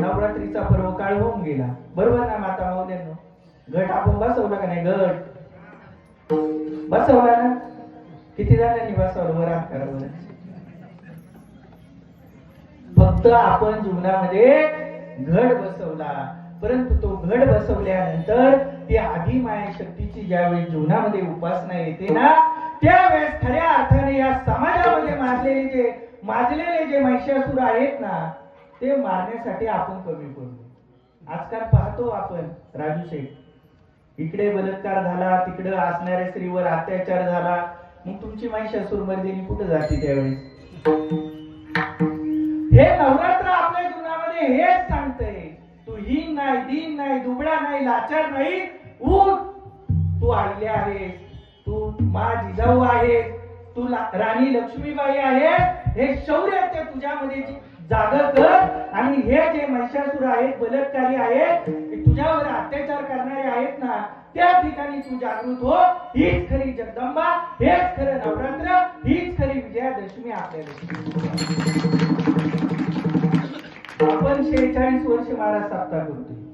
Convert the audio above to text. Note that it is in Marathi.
नवरात्रीचा पर्व काळ होऊन गेला. बरोबर ना माता मौल्यांनो घट आपण बसवला का नाही? घट. बसवला ना? किती जणांनी बसवलं बरं हात करा बरं फक्त आपण जीवनामध्ये घड बसवला. परंतु तो घड बसवल्यानंतर ती आधी माया शक्तीची ज्यावेळेस जीवनामध्ये उपासना येते ना त्यावेळेस खऱ्या अर्थाने या समाजामध्ये माजलेले जे माजलेले जे महिषासूर आहेत ना ते मारण्यासाठी आपण कमी पडलो. आजकाल पाहतो आपण राजू शेख इकडे बलात्कार झाला तिकडे असणाऱ्या स्त्रीवर अत्याचार झाला. मग तुमची महिषासूर मर्दिनी कुठे जाते त्यावेळेस? हे नवरात्र आपल्या जीवनामध्ये हेच सांगतंय. तू हिंग नाही दीन नाही दुबळा नाही लाचार नाही. उठ! तू आडले आहेस. तू मा जिजाऊ आहेस. तू राणी लक्ष्मीबाई आहे हे शौर्य तुझ्यामध्ये. जागं कर. आणि हे जे महिषासुर आहेत बलात्कारी आहेत तुझ्यावर अत्याचार करणारे आहेत ना त्या ठिकाणी तू जागृत हो. हीच खरी जगदंबा हेच खरं नवरात्र हीच खरी विजयादशमी आपल्याला आपण शेहेचाळीस वर्ष महाराज सप्ताह करतोय.